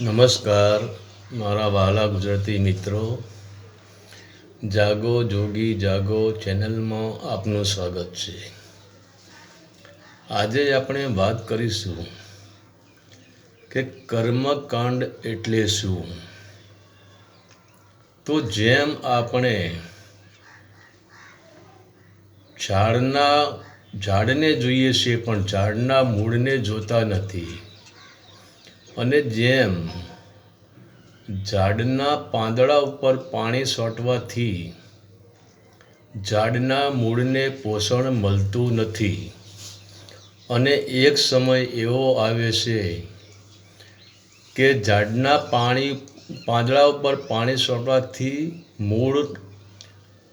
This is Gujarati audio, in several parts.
નમસ્કાર, મારા વહાલા ગુજરાતી મિત્રો. જાગો જોગી, જાગો ચેનલમાં આપનું સ્વાગત છે. આજે આપણે વાત કરીશું કે કર્મકાંડ એટલે શું? તો જેમ આપણે ઝાડના, ઝાડને જોઈએ છીએ પણ ઝાડના મૂળને જોતા નથી અને જેમ ઝાડના પાંદડા ઉપર પાણી સોટવાથી ઝાડના મૂળને પોષણ મળતું નથી. અને એક સમય એવો આવે છે કે ઝાડના પાણી, પાંદડા ઉપર પાણી સોટવાથી મૂળ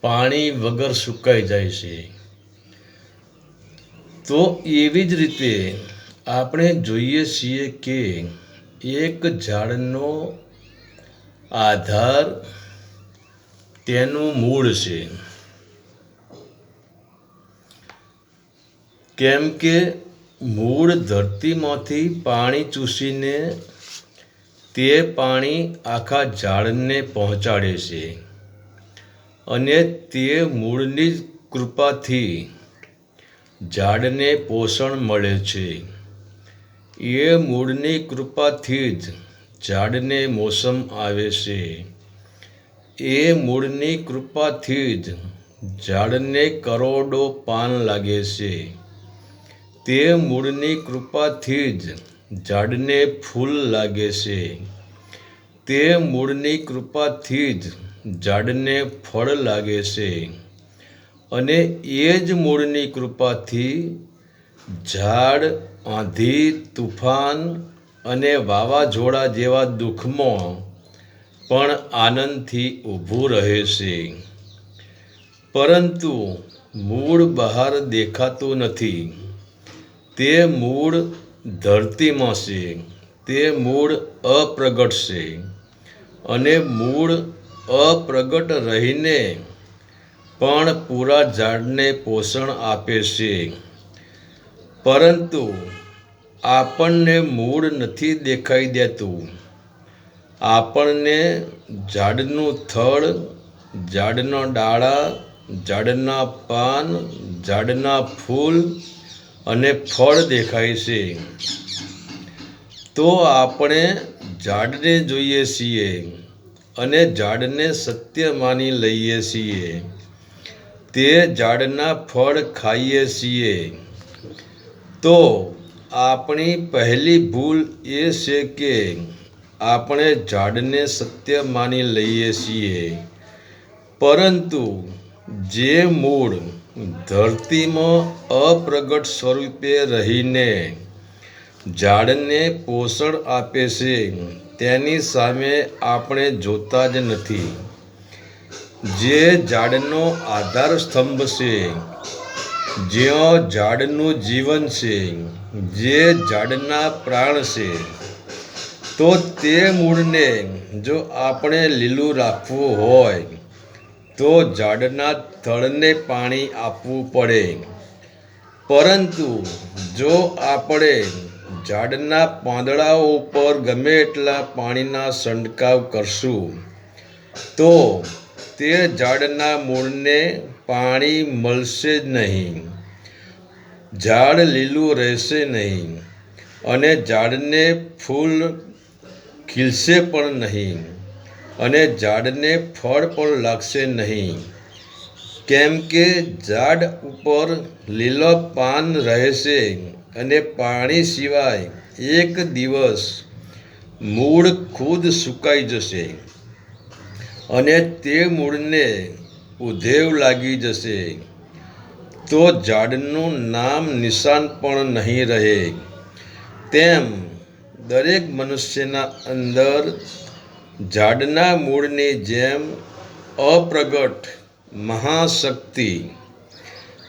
પાણી વગર સુકાઈ જાય છે. તો એવી જ રીતે આપણે જોઈએ છીએ કે એક ઝાડનો આધાર તેનું મૂળ છે. કેમ કે મૂળ ધરતીમાંથી પાણી ચૂસીને તે પાણી આખા ઝાડને પહોંચાડે છે અને તે મૂળની કૃપાથી ઝાડને પોષણ મળે છે. એ મૂળની કૃપાથી જ ઝાડને મોસમ આવે છે. એ મૂળની કૃપાથી જ ઝાડને કરોડો પાન લાગે છે. તે મૂળની કૃપાથી જ ઝાડને ફૂલ લાગે છે. તે મૂળની કૃપાથી જ ઝાડને ફળ લાગે છે. અને એ જ મૂળની કૃપાથી ઝાડ આંધી, તુફાન અને વાવાઝોડા જેવા દુઃખમાં પણ આનંદથી ઊભું રહે છે પરંતુ મૂળ બહાર દેખાતું નથી. તે મૂળ ધરતીમાં છે. તે મૂળ અપ્રગટ છે. અને મૂળ અપ્રગટ રહીને પણ પૂરા ઝાડને પોષણ આપે છે. પરંતુ આપણને મૂળ નથી દેખાઈ દેતું. આપણને ઝાડનું થડ ઝાડના ડાળા ઝાડના પાન ઝાડના ફૂલ અને ફળ દેખાય છે. તો આપણે ઝાડને જોઈએ છીએ અને ઝાડને સત્ય માની લઈએ છીએ. તે ઝાડના ફળ ખાઈએ છીએ. તો આપણી પહેલી ભૂલ એ છે કે આપણે ઝાડને સત્ય માની લઈએ છીએ. પરંતુ જે મૂળ ધરતીમાં અપ્રગટ સ્વરૂપે રહીને ઝાડને પોષણ આપે છે, તેની સામે આપણે જોતા જ નથી. જે ઝાડનો આધાર સ્તંભ છે જ્યાં ઝાડનું જીવન છે, જે ઝાડના પ્રાણ છે, તો તે મૂળને જો આપણે લીલું રાખવું હોય, તો ઝાડના થળને પાણી આપવું પડે. પરંતુ જો આપણે ઝાડના પાંદડાઓ ઉપર ગમે એટલા પાણીના છંટકાવ કરશું, તો તે ઝાડના મૂળને પાણી મળશે જ નહીં. ઝાડ લીલું રહેશે નહીં અને ઝાડને ફૂલ ખીલશે પણ નહીં અને ઝાડને ફળ પણ લાગશે નહીં. કેમ કે ઝાડ ઉપર લીલો પાન રહેશે અને પાણી સિવાય એક દિવસ મૂળ ખુદ સુકાઈ જશે અને તે મૂળને ઉધેવ લાગી જશે. તો ઝાડનું નામ નિશાન પણ નહીં રહે. તેમ દરેક મનુષ્યના અંદર ઝાડના મૂળની જેમ અપ્રગટ મહાશક્તિ,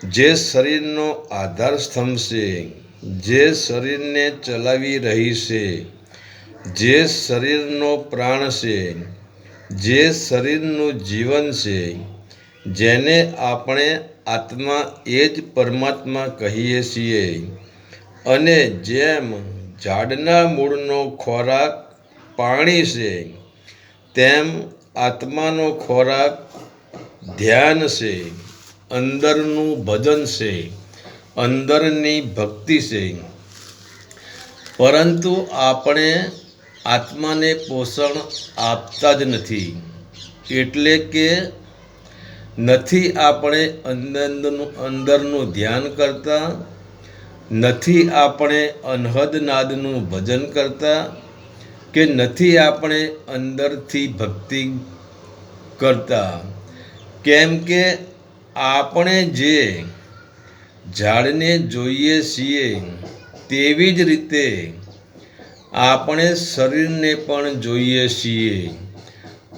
જે શરીરનો આધાર સ્તંભ છે જે શરીરને ચલાવી રહી છે જે શરીરનો પ્રાણ છે, જે શરીરનું જીવન છે જેને આપણે આત્મા એ જ પરમાત્મા કહીએ છીએ. અને જેમ ઝાડના મૂળનો ખોરાક પાણી છે, તેમ આત્માનો ખોરાક ધ્યાન છે, અંદરનું ભજન છે, અંદરની ભક્તિ છે. પરંતુ આપણે આત્માને પોષણ આપતા જ નથી. એટલે કે નથી આપણે અંદરનું અંદરનું ધ્યાન કરતા, નથી આપણે અનહદ નાદનું ભજન કરતા, કે નથી આપણે અંદરથી ભક્તિ કરતા. કેમ કે આપણે જે ઝાડને જોઈએ છીએ તેવી જ રીતે આપણે શરીરને પણ જોઈએ છીએ.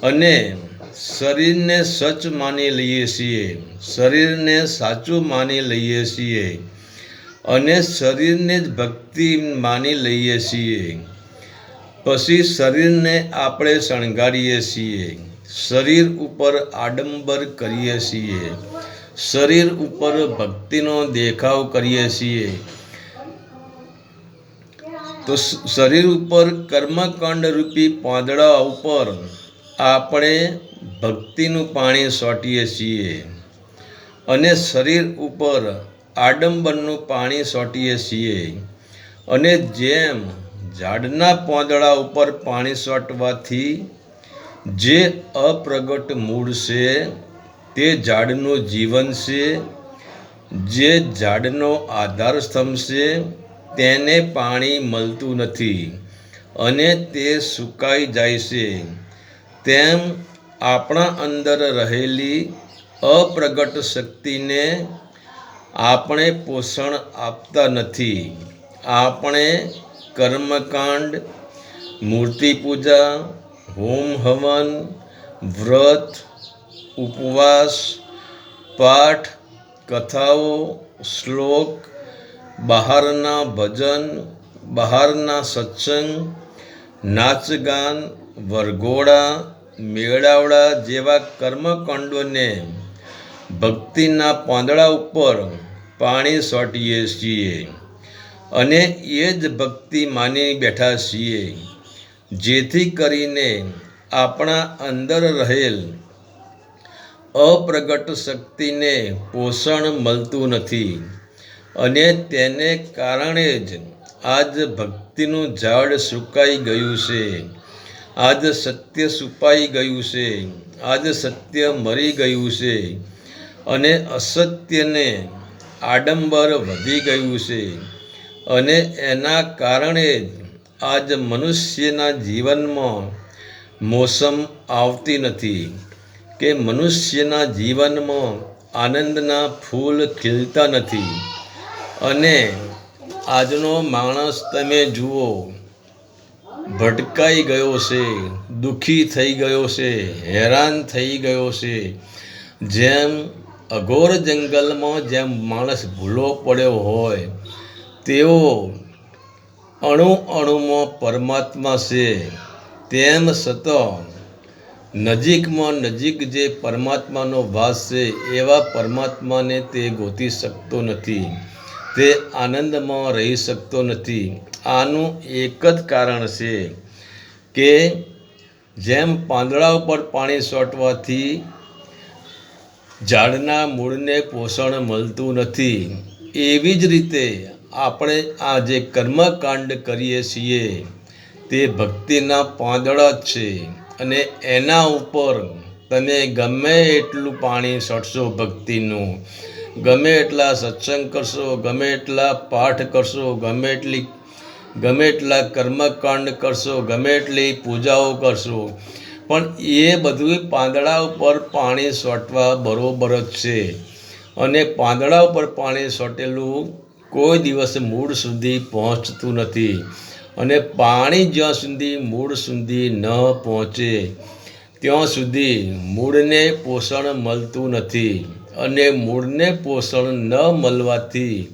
અને શરીરને સચ માની લઈએ છીએ, શરીરને સાચું માની લઈએ છીએ અને શરીરને જ ભક્તિ માની લઈએ છીએ. પછી શરીરને આપણે શણગારીએ છીએ, શરીર ઉપર આડંબર કરીએ છીએ, શરીર ઉપર ભક્તિનો દેખાવ કરીએ છીએ. તો શરીર ઉપર કર્મકાંડ રૂપી પાંદડા ઉપર આપણે ભક્તિનું પાણી સોટીએ છીએ અને શરીર ઉપર આડંબરનું પાણી સોટીએ છીએ અને જેમ ઝાડના પોંદડા ઉપર પાણી સોટવાથી જે અપ્રગટ મૂળ છે, તે ઝાડનું જીવન છે, જે ઝાડનો આધાર સ્તંભ છે, તેને પાણી મળતું નથી અને તે સુકાઈ જાય છે. તેમ આપણા અંદર રહેલી અપ્રગટ શક્તિને આપણે પોષણ આપતા નથી. આપણે કર્મકાંડ, મૂર્તિ પૂજા, હોમ હવન, વ્રત, ઉપવાસ, પાઠ, કથાઓ, શ્લોક, બહારના ભજન, બહારના સત્સંગ, નાચગાન, વરઘોડા મેળાવડા જેવા કર્મકાંડોને ભક્તિના પાંદડા ઉપર પાણી સોટીએ છીએ. અને એ જ ભક્તિ માની બેઠા છીએ, જેથી કરીને આપણા અંદર રહેલ અપ્રગટ શક્તિને પોષણ મળતું નથી. અને તેને કારણે જ આજ ભક્તિનું ઝાડ સુકાઈ ગયું છે. આજ સત્ય સુપાઈ ગયું છે. આજ સત્ય મરી ગયું છે. અને અસત્યને આડંબર વધી ગયું છે. અને એના કારણે જ આજ મનુષ્યના જીવનમાં મોસમ આવતી નથી. કે મનુષ્યના જીવનમાં આનંદના ફૂલ ખીલતા નથી. અને આજનો માણસ તમે જુઓ ભટકાઈ ગયો છે, દુઃખી થઈ ગયો છે, હેરાન થઈ ગયો છે. જેમ અઘોર જંગલમાં જેમ માણસ ભૂલો પડ્યો હોય, તેઓ અણુ અણુમાં પરમાત્મા છે. તેમ છતાં નજીકમાં નજીક જે પરમાત્માનો વાસ છે, એવા પરમાત્માને તે ગોતી શકતો નથી. તે આનંદમાં રહી શકતો નથી. આનું એક જ કારણ છે કે જેમ પાંદડા ઉપર પાણી સોટવાથી ઝાડના મૂળને પોષણ મળતું નથી, એવી જ રીતે આપણે આ જે કર્મકાંડ કરીએ છીએ, તે ભક્તિના પાંદડા જ છે અને એના ઉપર તમે ગમે એટલું પાણી સોટશો ભક્તિનું. ગમે એટલા સત્સંગ કરશો, ગમે એટલા પાઠ કરશો, ગમે એટલી, ગમે એટલા કર્મકાંડ કરશો, ગમે એટલી પૂજાઓ કરશો. પણ એ બધું પાંદડા ઉપર પાણી સોટવા બરોબર જ છે. અને પાંદડા ઉપર પાણી સોટેલું કોઈ દિવસ મૂળ સુધી પહોંચતું નથી. અને પાણી જ્યાં સુધી મૂળ સુધી ન પહોંચે, ત્યાં સુધી મૂળને પોષણ મળતું નથી. અને મૂળને પોષણ ન મળવાથી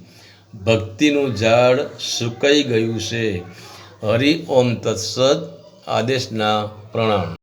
ભક્તિનું ઝાડ સુકાઈ ગયું છે. હરિ ઓમ તત્સત. આદેશના પ્રણામ.